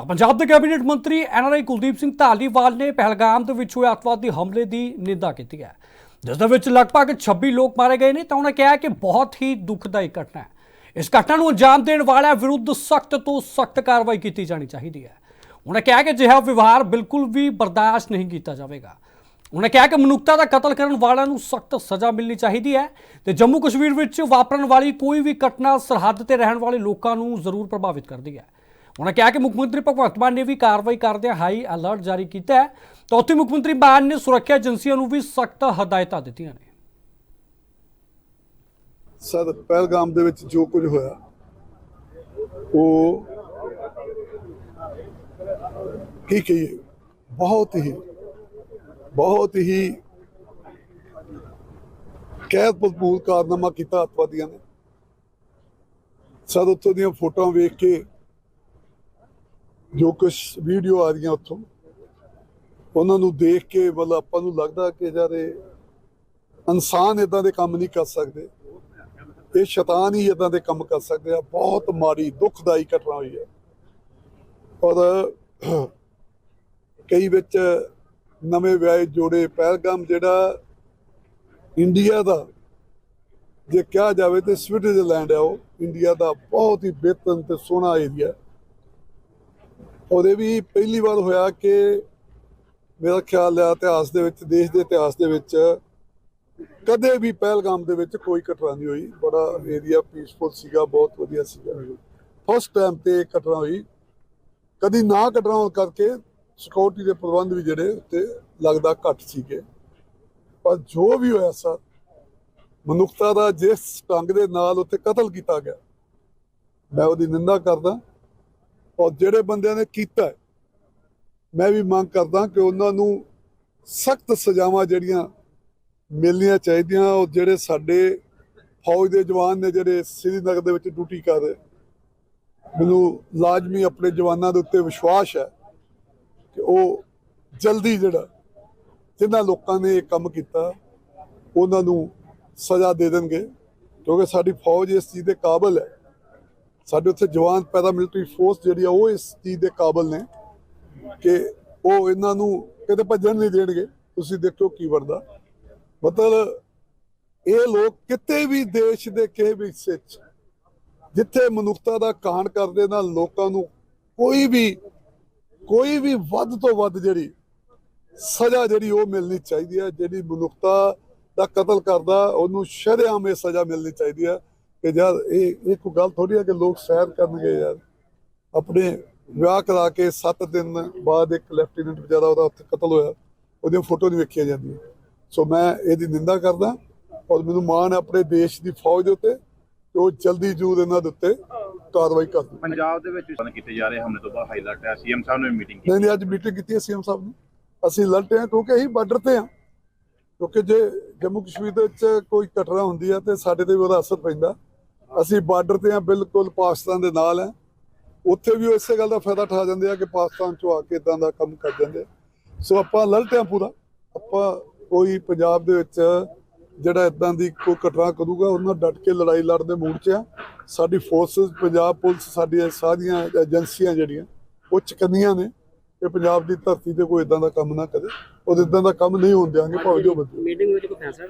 ਤਾਂ ਪੰਜਾਬ ਦੇ ਕੈਬਨਿਟ ਮੰਤਰੀ ਐਨਆਰਆਈ ਕੁਲਦੀਪ ਸਿੰਘ ਧਾਲੀਵਾਲ ਨੇ ਪਹਿਲਗਾਮ ਦੇ ਵਿੱਚ ਹੋਏ ਅੱਤਵਾਦੀ ਹਮਲੇ ਦੀ ਨਿੰਦਾ ਕੀਤੀ ਹੈ। ਜਿਸ ਦੇ ਵਿੱਚ ਲਗਭਗ 26 ਲੋਕ ਮਾਰੇ ਗਏ ਨੇ ਤਾਂ ਉਹਨਾਂ ਕਿਹਾ ਕਿ ਬਹੁਤ ਹੀ ਦੁਖਦਾਈ ਘਟਨਾ ਹੈ। ਇਸ ਘਟਨਾ ਨੂੰ ਅੰਜਾਮ ਦੇਣ ਵਾਲਿਆਂ ਵਿਰੁੱਧ ਸਖਤ ਤੋਂ ਸਖਤ ਕਾਰਵਾਈ ਕੀਤੀ ਜਾਣੀ ਚਾਹੀਦੀ ਹੈ। ਉਹਨਾਂ ਕਿਹਾ ਕਿ ਅਜਿਹਾ ਵਿਵਹਾਰ ਬਿਲਕੁਲ ਵੀ ਬਰਦਾਸ਼ਤ ਨਹੀਂ ਕੀਤਾ ਜਾਵੇਗਾ। ਉਹਨਾਂ ਕਿਹਾ ਕਿ ਮਨੁੱਖਤਾ ਦਾ ਕਤਲ ਕਰਨ ਵਾਲਿਆਂ ਨੂੰ ਸਖਤ ਸਜ਼ਾ ਮਿਲਣੀ ਚਾਹੀਦੀ ਹੈ ਤੇ ਜੰਮੂ ਕਸ਼ਮੀਰ ਵਿੱਚ ਵਾਪਰਨ ਵਾਲੀ ਕੋਈ ਵੀ ਘਟਨਾ ਸਰਹੱਦ ਤੇ ਰਹਿਣ ਵਾਲੇ ਲੋਕਾਂ ਨੂੰ ਜ਼ਰੂਰ ਪ੍ਰਭਾਵਿਤ ਕਰਦੀ ਹੈ। ਉਹਨੇ ਕਿਹਾ ਕਿ ਮੁੱਖ ਮੰਤਰੀ ਭਗਵੰਤ ਮਾਨ ਨੇ ਵੀ ਕਾਰਵਾਈ ਕਰਦਿਆਂ ਹਾਈ ਅਲਰਟ ਜਾਰੀ ਕੀਤਾ ਹੈ। ਤਾਂ ਉੱਥੇ ਮੁੱਖ ਮੰਤਰੀ ਮਾਨ ਨੇ ਸੁਰੱਖਿਆ ਏਜੰਸੀਆਂ ਨੂੰ ਵੀ ਸਖਤ ਹਦਾਇਤਾਂ ਦਿੱਤੀਆਂ ਨੇ। ਸਰ, ਪਹਿਲਗਾਮ ਦੇ ਵਿੱਚ ਜੋ ਕੁਝ ਹੋਇਆ, ਉਹ ਕੀ ਕਹੀਏ ਬਹੁਤ ਹੀ ਬਹੁਤ ਹੀ ਕੈਦ ਭਰਪੂਰ ਕਾਰਨਾਮਾ ਕੀਤਾ ਅੱਤਵਾਦੀਆਂ ਨੇ। ਸਰ, ਉੱਥੋਂ ਦੀਆਂ ਫੋਟੋਆਂ ਵੇਖ ਕੇ ਜੋ ਕੁਝ ਵੀਡੀਓ ਆ ਰਹੀਆਂ ਉੱਥੋਂ, ਉਹਨਾਂ ਨੂੰ ਦੇਖ ਕੇ ਮਤਲਬ ਆਪਾਂ ਨੂੰ ਲੱਗਦਾ ਕਿ ਯਾਰ ਇਹ ਇਨਸਾਨ ਇਦਾਂ ਦੇ ਕੰਮ ਨਹੀਂ ਕਰ ਸਕਦੇ। ਇਹ ਸ਼ੈਤਾਨ ਹੀ ਇਦਾਂ ਦੇ ਕੰਮ ਕਰ ਸਕਦੇ ਆ। ਬਹੁਤ ਮਾੜੀ, ਦੁਖਦਾਈ ਘਟਨਾ ਹੋਈ ਹੈ। ਔਰ ਕਈ ਵਿੱਚ ਨਵੇਂ ਵਿਆਹੇ ਜੋੜੇ ਪਹਿਲਗਾਮ ਜਿਹੜਾ ਇੰਡੀਆ ਦਾ, ਜੇ ਕਿਹਾ ਜਾਵੇ ਤੇ ਸਵਿਟਜ਼ਰਲੈਂਡ ਹੈ ਉਹ, ਇੰਡੀਆ ਦਾ ਬਹੁਤ ਹੀ ਬਿਹਤਰ ਤੇ ਸੋਹਣਾ ਏਰੀਆ ਉਹਦੇ ਵੀ ਪਹਿਲੀ ਵਾਰ ਹੋਇਆ ਕਿ ਮੇਰਾ ਖਿਆਲ ਹੈ ਇਤਿਹਾਸ ਦੇ ਵਿੱਚ, ਦੇਸ਼ ਦੇ ਇਤਿਹਾਸ ਦੇ ਵਿੱਚ ਕਦੇ ਵੀ ਪਹਿਲਗਾਮ ਦੇ ਵਿੱਚ ਕੋਈ ਘਟਨਾ ਨਹੀਂ ਹੋਈ। ਬੜਾ ਏਰੀਆ ਪੀਸਫੁਲ ਸੀਗਾ, ਬਹੁਤ ਵਧੀਆ ਸੀਗਾ। ਫਸਟ ਟਾਈਮ ਤੇ ਘਟਨਾ ਹੋਈ। ਕਦੀ ਨਾ ਘਟਨਾ ਹੋਣ ਕਰਕੇ ਸਿਕਿਉਰਿਟੀ ਦੇ ਪ੍ਰਬੰਧ ਵੀ ਜਿਹੜੇ ਉੱਤੇ ਲੱਗਦਾ ਘੱਟ ਸੀਗੇ। ਪਰ ਜੋ ਵੀ ਹੋਇਆ ਸਰ ਮਨੁੱਖਤਾ ਦਾ ਜਿਸ ਢੰਗ ਦੇ ਨਾਲ ਉੱਤੇ ਕਤਲ ਕੀਤਾ ਗਿਆ, ਮੈਂ ਉਹਦੀ ਨਿੰਦਾ ਕਰਦਾ। ਔਰ ਜਿਹੜੇ ਬੰਦਿਆਂ ਨੇ ਕੀਤਾ ਮੈਂ ਵੀ ਮੰਗ ਕਰਦਾ ਕਿ ਉਹਨਾਂ ਨੂੰ ਸਖਤ ਸਜ਼ਾਵਾਂ ਜਿਹੜੀਆਂ ਮਿਲਣੀਆਂ ਚਾਹੀਦੀਆਂ ਔਰ ਜਿਹੜੇ ਸਾਡੇ ਫੌਜ ਦੇ ਜਵਾਨ ਨੇ, ਜਿਹੜੇ ਸ੍ਰੀਨਗਰ ਦੇ ਵਿੱਚ ਡਿਊਟੀ ਕਰ ਰਹੇ, ਮੈਨੂੰ ਲਾਜ਼ਮੀ ਆਪਣੇ ਜਵਾਨਾਂ ਦੇ ਉੱਤੇ ਵਿਸ਼ਵਾਸ ਹੈ ਕਿ ਉਹ ਜਲਦੀ ਜਿਹੜਾ ਜਿਨ੍ਹਾਂ ਲੋਕਾਂ ਨੇ ਇਹ ਕੰਮ ਕੀਤਾ, ਉਹਨਾਂ ਨੂੰ ਸਜ਼ਾ ਦੇ ਦੇਣਗੇ ਕਿਉਂਕਿ ਸਾਡੀ ਫੌਜ ਇਸ ਚੀਜ਼ ਦੇ ਕਾਬਲ ਹੈ। ਸਾਡੇ ਉੱਥੇ ਜਵਾਨ ਪੈਰਾਮਿਲਟਰੀ ਫੋਰਸ ਜਿਹੜੀ ਆ ਉਹ ਇਸ ਚੀਜ਼ ਦੇ ਕਾਬਲ ਨੇ ਕਿ ਉਹ ਇਹਨਾਂ ਨੂੰ ਕਿਤੇ ਭੱਜਣ ਨਹੀਂ ਦੇਣਗੇ। ਤੁਸੀਂ ਦੇਖੋ ਕੀ ਬਣਦਾ ਮਤਲਬ ਇਹ ਲੋਕ ਕਿਤੇ ਵੀ ਦੇਸ਼ ਦੇ ਕਿਸੇ ਵੀ ਹਿੱਸੇ 'ਚ ਜਿੱਥੇ ਮਨੁੱਖਤਾ ਦਾ ਕਾਣ ਕਰਦੇ ਨਾਲ ਲੋਕਾਂ ਨੂੰ ਕੋਈ ਵੀ ਕੋਈ ਵੀ ਵੱਧ ਤੋਂ ਵੱਧ ਜਿਹੜੀ ਸਜ਼ਾ ਜਿਹੜੀ ਉਹ ਮਿਲਣੀ ਚਾਹੀਦੀ ਹੈ, ਜਿਹੜੀ ਮਨੁੱਖਤਾ ਦਾ ਕਤਲ ਕਰਦਾ, ਉਹਨੂੰ ਸ਼ਰੇਆਮ ਇਹ ਸਜ਼ਾ ਮਿਲਣੀ ਚਾਹੀਦੀ ਹੈ। ਕਿ ਯਾਰ ਇਹ ਇਹ ਕੋਈ ਗੱਲ ਥੋੜੀ ਹੈ ਕਿ ਲੋਕ ਸੈਰ ਕਰਨਗੇ ਯਾਰ। ਆਪਣੇ ਵਿਆਹ ਕਰਾ ਕੇ 7 ਦਿਨ ਬਾਅਦ ਇੱਕ ਲੈਫਟੀਨੈਂਟ ਵਿਚਾਰਾ ਉਹਦਾ ਉੱਥੇ ਕਤਲ ਹੋਇਆ ਉਹਦੀਆਂ ਫੋਟੋ ਨਹੀਂ ਵੇਖੀਆਂ ਜਾਂਦੀਆਂ। ਸੋ ਮੈਂ ਇਹਦੀ ਨਿੰਦਾ ਕਰਦਾ ਔਰ ਮੈਨੂੰ ਮਾਣ ਆਪਣੇ ਦੇਸ਼ ਦੀ ਫੌਜ ਦੇ ਉੱਤੇ ਕਿ ਉਹ ਜਲਦੀ ਜੂਦ ਇਹਨਾਂ ਦੇ ਉੱਤੇ ਕਾਰਵਾਈ ਕਰ ਪੰਜਾਬ ਦੇ ਵਿੱਚ ਸਨ ਕੀਤੇ ਜਾ ਰਹੇ ਹਮਲੇ ਤੋਂ ਬਾਅਦ ਹਾਈਲਾਈਟ ਹੈ ਸੀਐਮ ਸਾਹਿਬ ਨੇ ਮੀਟਿੰਗ ਕੀਤੀ। ਨਹੀਂ ਨਹੀਂ ਅੱਜ ਮੀਟਿੰਗ ਕੀਤੀ ਹੈ ਸੀਐਮ ਸਾਹਿਬ ਨੇ। ਅਸੀਂ ਲੜਦੇ ਹਾਂ ਕਿਉਂਕਿ ਅਸੀਂ ਬਾਰਡਰ ਤੇ ਹਾਂ। ਕਿਉਂਕਿ ਜੇ ਜੰਮੂ ਕਸ਼ਮੀਰ ਦੇ ਵਿੱਚ ਕੋਈ ਘਟਨਾ ਹੁੰਦੀ ਹੈ ਤੇ ਸਾਡੇ ਤੇ ਵੀ ਉਹਦਾ ਅਸਰ ਪੈਂਦਾ। ਅਸੀਂ ਬਾਰਡਰ ਤੇ ਹਾਂ, ਬਿਲਕੁਲ ਪਾਕਿਸਤਾਨ ਦੇ ਨਾਲ ਹੈ। ਉੱਥੇ ਵੀ ਇਸੇ ਗੱਲ ਦਾ ਫਾਇਦਾ ਉਠਾ ਜਾਂਦੇ ਆ ਕਿ ਪਾਕਿਸਤਾਨ ਚੋਂ ਆ ਕੇ ਇਦਾਂ ਦਾ ਕੰਮ ਕਰ ਜਾਂਦੇ ਸੋ ਆਪਾਂ ਲੜਦੇ ਹਾਂ ਪੂਰਾ। ਆਪਾਂ ਕੋਈ ਪੰਜਾਬ ਦੇ ਵਿੱਚ ਜਿਹੜਾ ਇਦਾਂ ਦੀ ਕੋਈ ਘਟਨਾ ਕਰੂਗਾ, ਉਹਨਾਂ ਡਟ ਕੇ ਲੜਾਈ ਲੜਨ ਦੇ ਮੂਡ 'ਚ ਆ। ਸਾਡੀ ਫੋਰਸਸ, ਪੰਜਾਬ ਪੁਲਿਸ, ਸਾਡੀਆਂ ਸਾਰੀਆਂ ਏਜੰਸੀਆਂ ਜਿਹੜੀਆਂ, ਉਹ ਚਕੰਨੀਆਂ ਨੇ ਕਿ ਪੰਜਾਬ ਦੀ ਧਰਤੀ ਤੇ ਕੋਈ ਇਦਾਂ ਦਾ ਕੰਮ ਨਾ ਕਰੇ। ਔਰ ਇਦਾਂ ਦਾ ਕੰਮ ਨਹੀਂ ਹੋਣ ਦਿਆਂਗੇ, ਭਾਵੇਂ ਜੋ ਮੀਟਿੰਗ ਵਿੱਚ ਕੋਈ ਫੈਸਲਾ